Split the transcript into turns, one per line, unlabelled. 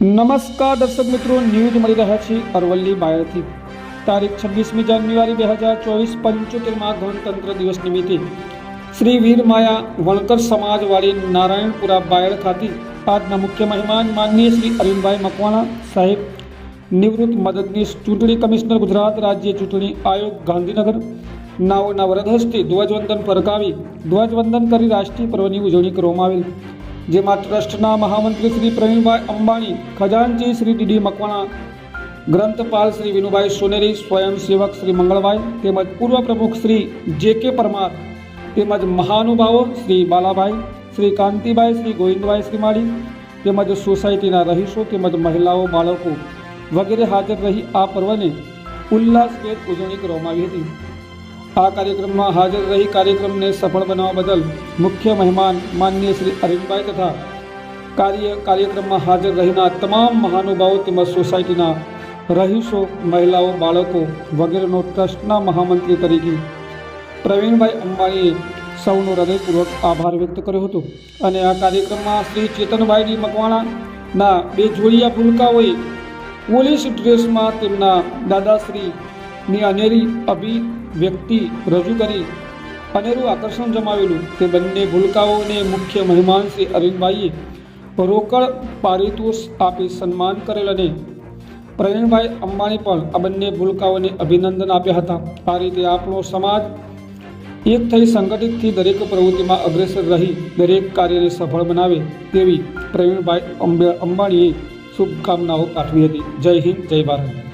નમસ્કાર દર્શક મિત્રો, ન્યૂઝ મળી રહ્યા છે અરવલ્લી બાયરથી તારીખ છવ્વીસમી જાન્યુઆરી બે હજાર ચોવીસ પંચોતેરમાં ગણતંત્ર દિવસ નિમિત્તે શ્રી વીર માયા વણકર સમાજવાળી નારાયણપુરા બાયડ ખાતે આજના મુખ્ય મહેમાન માનનીય શ્રી અરવિંદભાઈ મકવાણા સાહેબ, નિવૃત્ત મદદનીશ ચૂંટણી કમિશનર ગુજરાત રાજ્ય ચૂંટણી આયોગ ગાંધીનગર નાઓના વરદ હસ્તે ધ્વજવંદન ફરકાવી ધ્વજવંદન કરી રાષ્ટ્રીય પર્વની ઉજવણી કરવામાં આવેલ. જેમાં ટ્રસ્ટના મહામંત્રી શ્રી પ્રવીણભાઈ અંબાણી, ખજાનચી શ્રી ડીડી મકવાણા, ગ્રંથપાલ શ્રી વિનુભાઈ સોનેરી, સ્વયંસેવક શ્રી મંગળભાઈ તેમજ પૂર્વ પ્રમુખ શ્રી જે કે પરમાર તેમજ મહાનુભાવો શ્રી બાલાભાઈ, શ્રી કાંતિભાઈ, શ્રી ગોવિંદભાઈ શ્રી માળી તેમજ સોસાયટીના રહીશો તેમજ મહિલાઓ, બાળકો વગેરે હાજર રહી આ પર્વને ઉલ્લાસભેર ઉજવણી કરવામાં આવી હતી. આ કાર્યક્રમમાં હાજર રહી કાર્યક્રમને સફળ બનાવવા બદલ મુખ્ય મહેમાન માનનીય શ્રી અરવિંદભાઈ તથા કાર્ય કાર્યક્રમમાં હાજર રહીના તમામ મહાનુભાવો તેમજ સોસાયટીના રહીશો, મહિલાઓ, બાળકો વગેરેનો ટ્રસ્ટના મહામંત્રી તરીકે પ્રવીણભાઈ અંબાણીએ સૌનો હૃદયપૂર્વક આભાર વ્યક્ત કર્યો હતો. અને આ કાર્યક્રમમાં શ્રી ચેતનભાઈજી મકવાણાના બે જોડિયા ભૂલકાઓએ પોલીસ ડ્રેસમાં તેમના દાદાશ્રીની અનેરી અભિવ્યક્તિ રજૂ કરી અનેરું આકર્ષણ જમાવેલું તે બંને ભૂલકાઓને મુખ્ય મહેમાન શ્રી અરવિંદભાઈએ રોકડ પારિતોષ આપી સન્માન કરેલ અને પ્રવીણભાઈ અંબાણી પણ આ બંને ભૂલકાઓને અભિનંદન આપ્યા હતા. આ રીતે આપણો સમાજ એક થઈ સંગઠિતથી દરેક પ્રવૃત્તિમાં અગ્રેસર રહી દરેક કાર્યને સફળ બનાવે તેવી પ્રવીણભાઈ અંબાણીએ શુભકામનાઓ પાઠવી હતી. જય હિન્દ, જય ભારત.